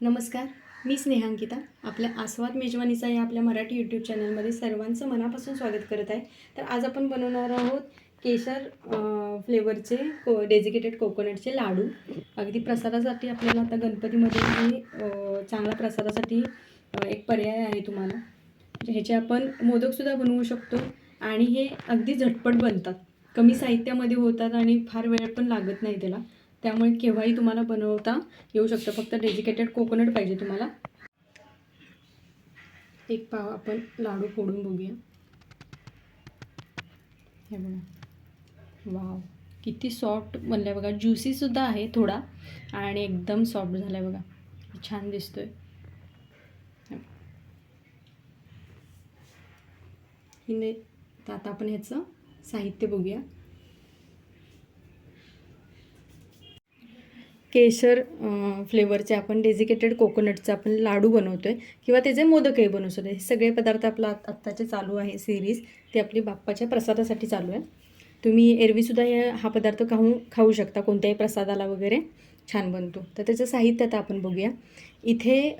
नमस्कार मी स्नेहांकिता आपल्या आस्वाद मेजवानीचा या आपल्या मराठी यूट्यूब चॅनलमध्ये सर्वांचं मनापासून स्वागत करत आहे. तर आज आपण बनवणार आहोत केशर फ्लेवरचे को डेजिकेटेड कोकोनटचे लाडू. अगदी प्रसादासाठी आपल्याला आता गणपतीमध्ये चांगला प्रसादासाठी एक पर्याय आहे तुम्हाला. म्हणजे ह्याचे आपण मोदकसुद्धा बनवू शकतो आणि हे अगदी झटपट बनतात. कमी साहित्यामध्ये होतात आणि फार वेळ पण लागत नाही त्याला. त्यामुळे केव्हाही तुम्हाला बनवता येऊ शकतं. फक्त डेजिकेटेड कोकोनट पाहिजे तुम्हाला. एक पाव आपण लाडू फोडून बघूया. हे बघा. वाव. किती सॉफ्ट बनलं बघा. ज्युसीसुद्धा आहे थोडा. आणि एकदम सॉफ्ट झाला आहे बघा. छान दिसतोय. हिने तर आता आपण ह्याचं साहित्य बघूया. केशर फ्लेवरचे आपण डेजिकेटेड कोकोनटचे आपण लाडू बनवतो आहे किंवा त्याचे मोदकही बनवू शकतो. हे सगळे पदार्थ आपला आत- आत्ताचे चालू आहे सिरीज ते आपली बाप्पाच्या प्रसादासाठी चालू आहे. तुम्ही एरवीसुद्धा हे हा पदार्थ खाऊ खाऊ शकता. कोणत्याही प्रसादाला वगैरे छान बनतो. तर त्याचं साहित्य आता आपण बघूया. इथे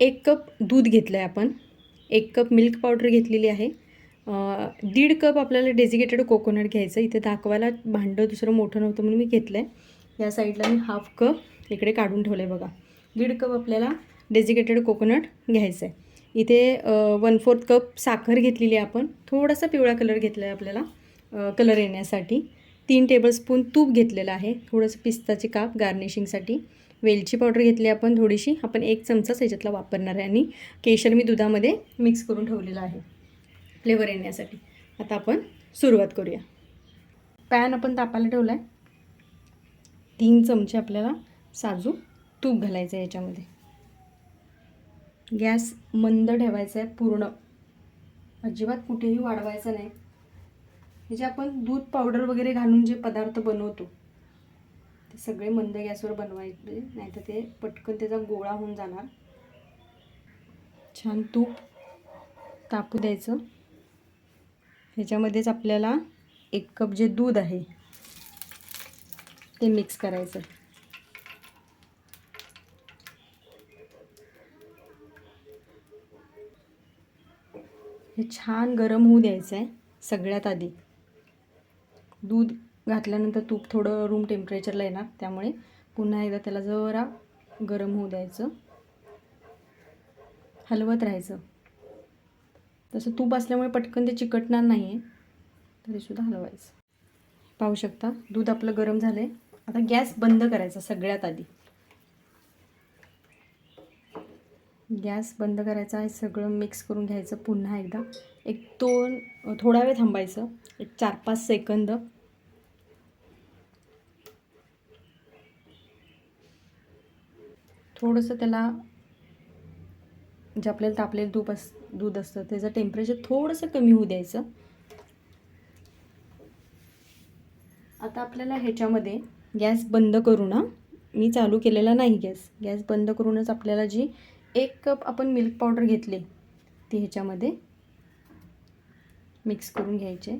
एक कप दूध घेतलं आहे आपण. एक कप मिल्क पावडर घेतलेली आहे. दीड कप आपल्याला डेजिकेटेड कोकोनट घ्यायचं. इथे दाखवायला भांडं दुसरं मोठं नव्हतं म्हणून मी घेतलं आहे या साईडला मी हाफ कप इकडे काढून ठेवलं आहे बघा. दीड कप आपल्याला डेजिकेटेड कोकोनट घ्यायचं आहे इथे वन फोर्थ कप साखर घेतलेली आहे आपण. थोडासा पिवळा कलर घेतला आहे आपल्याला कलर येण्यासाठी. तीन टेबलस्पून तूप घेतलेलं आहे. थोडंसं पिस्ताचे काप गार्निशिंगसाठी वेलची पावडर घेतली आपण थोडीशी. आपण एक चमचाच याच्यातला वापरणार आहे आणि केशर मी दुधामध्ये मिक्स करून ठेवलेलं आहे. फ्लेवर येण्यासाठी. आता आपण सुरुवात करूया. पॅन आपण तापायला ठेवला आहे तीन चमचे आपल्याला साजूक तूप घालायचं आहे याच्यामध्ये. गॅस मंद ठेवायचा आहे पूर्ण. अजिबात कुठेही वाढवायचं नाही. हे जे आपण दूध पावडर वगैरे घालून जे पदार्थ बनवतो ते सगळे मंद गॅसवर बनवायचे नाही तर ते पटकन त्याचा गोळा होऊन जाणार. छान तूप तापू द्यायचं. ह्याच्यामध्येच आपल्याला एक कप जे दूध आहे ते मिक्स करायचं. हे छान गरम होऊ द्यायचं आहे सगळ्यात आधी. दूध घातल्यानंतर तूप थोडं रूम टेम्परेचरला येणार त्यामुळे पुन्हा एकदा त्याला जरा गरम होऊ द्यायचं. हलवत राहायचं. तसं तूप असल्यामुळे पटकन ते चिकटणार नाही आहे तरीसुद्धा हलवायचं. पाहू शकता दूध आपलं गरम झालं आहे आता गॅस बंद करायचा सगळ्यात आधी. गॅस बंद करायचा आहे सगळं मिक्स करून घ्यायचं पुन्हा एकदा. एक दोन थोडा वेळ थांबायचं. एक चार पाच सेकंद थोडंसं त्याला जे आपल्याला तापलेलं दूध अस दूध असतं त्याचं टेम्परेचर थोडंसं कमी होऊ द्यायचं. आता आपल्याला ह्याच्यामध्ये गॅस बंद करू ना. मी चालू केलेला नाही गॅस. गॅस बंद करूनच आपल्याला जी एक कप आपण मिल्क पावडर घेतले ती ह्याच्यामध्ये मिक्स करून घ्यायचे.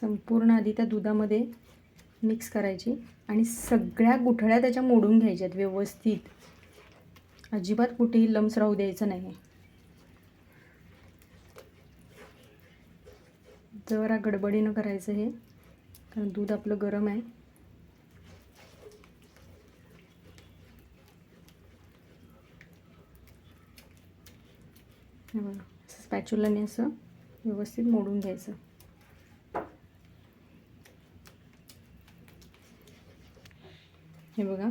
संपूर्ण आधी त्या दुधामध्ये मिक्स करायची आणि सगळ्या गुठळ्या त्याच्या मोडून घ्यायच्यात व्यवस्थित. अजिबात कुठेही लम्स राहू द्यायचं नाही. जरा गडबडीनं करायचं हे. कारण दूध आपलं गरम आहे. हे बघा स्पॅच्युलाने असं व्यवस्थित मोडून घ्यायचं. हे बघा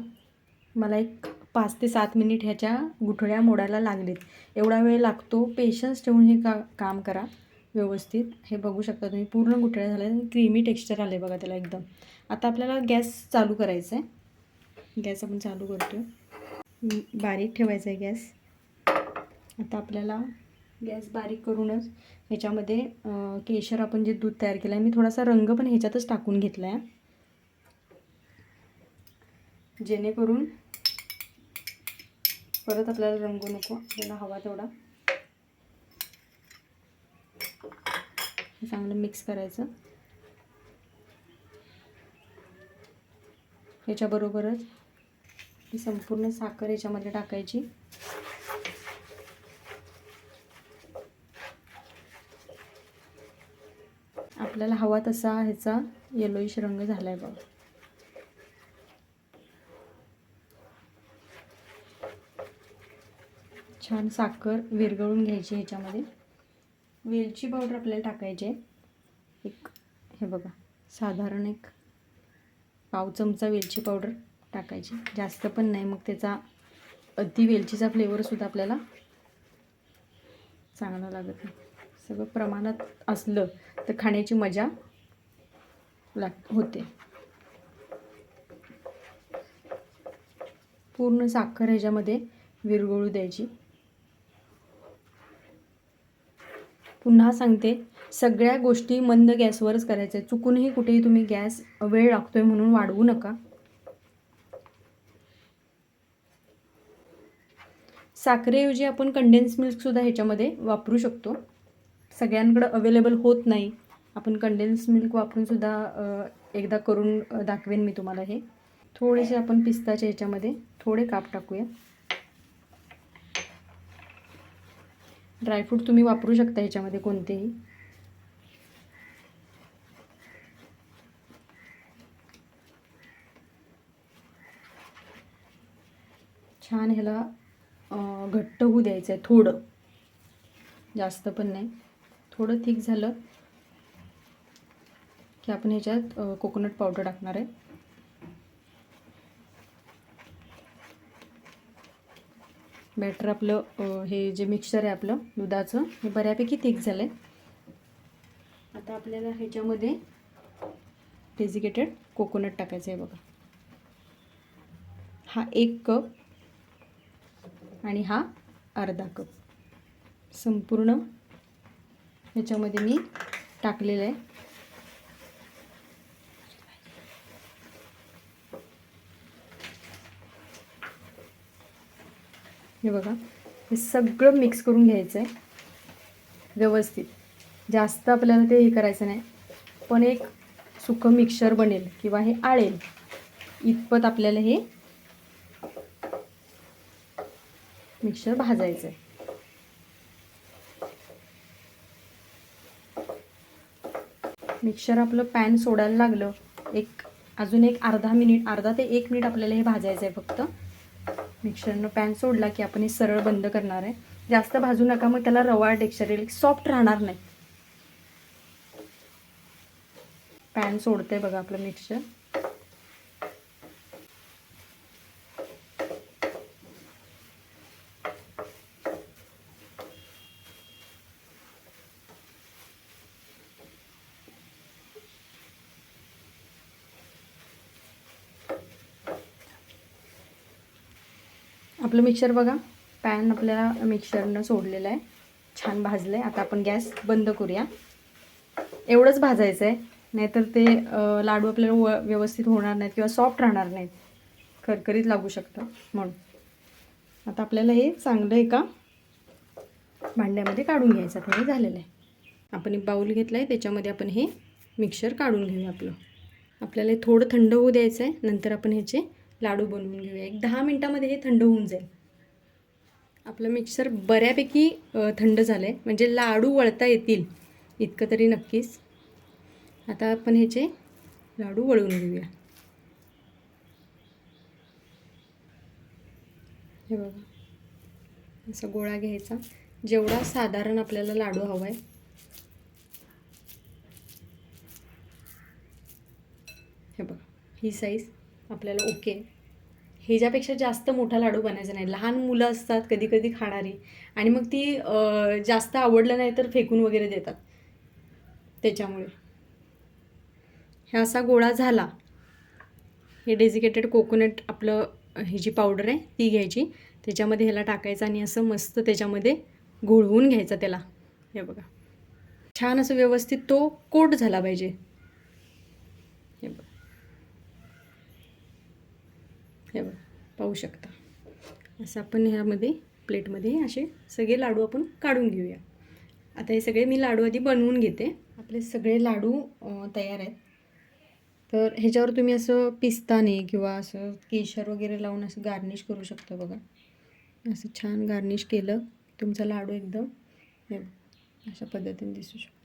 मला एक पाच ते सात मिनिट ह्याच्या गुठळ्या मोडायला लागलेत. एवढा वेळ लागतो पेशन्स ठेवून हे का काम करा. व्यवस्थित. हे बघू शकता तुम्ही पूर्ण गुठळ्या झाल्या क्रीमी टेक्स्चर आलं आहे बघा त्याला एकदम. आता आपल्याला गॅस चालू करायचा आहे गॅस आपण चालू करतो बारीक ठेवायचा आहे गॅस. आता आपल्याला गॅस बारीक करूनच ह्याच्यामध्ये केशर आपण जे दूध तयार केलं आहे मी थोडासा रंग पण ह्याच्यातच टाकून घेतला आहे जेणेकरून परत आपल्याला रंग नको आपल्याला हवा तेवढा. हे चांगलं मिक्स करायचं. ह्याच्याबरोबरच ही संपूर्ण साखर याच्यामध्ये टाकायची. आपल्याला हवा तसा ह्याचा येलोईश रंग झाला आहे बघा. छान साखर विरघळून घ्यायची ह्याच्यामध्ये. वेलची पावडर आपल्याला टाकायची आहे. एक हे बघा साधारण एक पाव चमचा वेलची पावडर टाकायची जास्त पण नाही मग त्याचा अति वेलचीचा फ्लेवरसुद्धा आपल्याला चांगला लागत नाही. सगळं प्रमाणात असलं तर खाण्याची मजा लाग होते. पूर्ण साखर ह्याच्यामध्ये विरघळू द्यायची. पुन्हा सांगते सगळ्या गोष्टी मंद गॅसवरच करायच्या. आहे चुकूनही कुठेही तुम्ही गॅस वेळ लागतोय म्हणून वाढवू नका. साखरेऐवजी आपण कंडेन्स मिल्कसुद्धा ह्याच्यामध्ये वापरू शकतो. सगळ्यांकडं अवेलेबल होत नाही. आपण कंडेन्स मिल्क वापरूनसुद्धा एकदा करून दाखवेन मी तुम्हाला हे. थोडेसे आपण पिस्ताच्या ह्याच्यामध्ये थोडे काप टाकूया. ड्रायफ्रूट तुम्ही वापरू शकता ह्याच्यामध्ये कोणतेही. छान ह्याला घट्ट होऊ द्यायचं आहे थोडं. जास्त पण नाही. थोडं थिक झालं की आपण ह्याच्यात कोकोनट पावडर टाकणार आहे. बॅटर आपलं हे जे मिक्सचर आहे आपलं दुधाचं हे बऱ्यापैकी थिक झालं आहे आता आपल्याला ह्याच्यामध्ये डेजिकेटेड कोकोनट टाकायचं आहे बघा. हा एक कप आणि हा अर्धा कप संपूर्ण ह्याच्यामध्ये मी टाकलेलं आहे. हे बघा. हे सगळं मिक्स करून घ्यायचं आहे व्यवस्थित. जास्त आपल्याला ते हे करायचं नाही. पण एक सुकं मिक्सर बनेल किंवा हे आळेल. इतपत आपल्याला हे मिक्सर भाजायचं आहे मिक्सर आपलं पॅन सोडायला लागलं. एक अजून एक अर्धा मिनिट अर्धा ते एक मिनिट आपल्याला हे भाजायचं आहे फक्त. मिक्सरनं पॅन सोडला की आपण हे सरळ बंद करणार आहे. जास्त भाजू नका मग त्याला रवा टेक्स्चर येईल. सॉफ्ट राहणार नाही. पॅन सोडते बघा आपलं मिक्सर. आपलं मिक्सर बघा. पॅन आपल्याला मिक्सरनं सोडलेलं आहे. छान भाजलं आहे आता आपण गॅस बंद करूया. एवढंच भाजायचं आहे नाहीतर ते लाडू आपल्याला व व्यवस्थित होणार नाहीत किंवा सॉफ्ट राहणार नाहीत. करकरीत लागू शकतं म्हणून. आता आपल्याला हे चांगलं एका भांड्यामध्ये काढून घ्यायचं आता हे झालेलं आहे. आपण एक बाऊल घेतला आहे त्याच्यामध्ये आपण हे मिक्सर काढून घेऊया आपलं. आपल्याला हे थोडं थंड होऊ द्यायचं आहे नंतर आपण ह्याचे लाडू बनवून घेऊया. एक दहा मिनटामध्ये हे थंड होऊन जाईल. आपलं मिक्सर बऱ्यापैकी थंड झालं आहे म्हणजे लाडू वळता येतील. इतकं तरी नक्कीच. आता आपण ह्याचे लाडू वळवून घेऊया. हे बघा. असा गोळा घ्यायचा. जेवढा साधारण आपल्याला लाडू हवा आहे हे बघा. ही साईज आपल्याला ओके. ह्याच्यापेक्षा जास्त मोठा लाडू बनायचा नाही. लहान मुलं असतात कधी कधी खाणारी. आणि मग ती जास्त आवडलं नाही तर फेकून वगैरे देतात. त्याच्यामुळे. हे असा गोळा झाला. हे डेजिकेटेड कोकोनट आपलं ही जी पावडर आहे ती घ्यायची. त्याच्यामध्ये ह्याला टाकायचं आणि असं मस्त त्याच्यामध्ये घोळवून घ्यायचं त्याला. हे बघा. छान असं व्यवस्थित तो कोट झाला पाहिजे हे बघा हे बघ पाहू शकता. असं आपण ह्यामध्ये प्लेटमध्ये असे सगळे लाडू आपण काढून घेऊया. आता हे सगळे मी लाडू आधी बनवून घेते. आपले सगळे लाडू तयार आहेत. तर ह्याच्यावर तुम्ही असं पिस्ताने किंवा असं केशर वगैरे लावून असं गार्निश करू शकता बघा. असं छान गार्निश केलं तुमचा लाडू एकदम हे अशा पद्धतीने दिसू शकतो.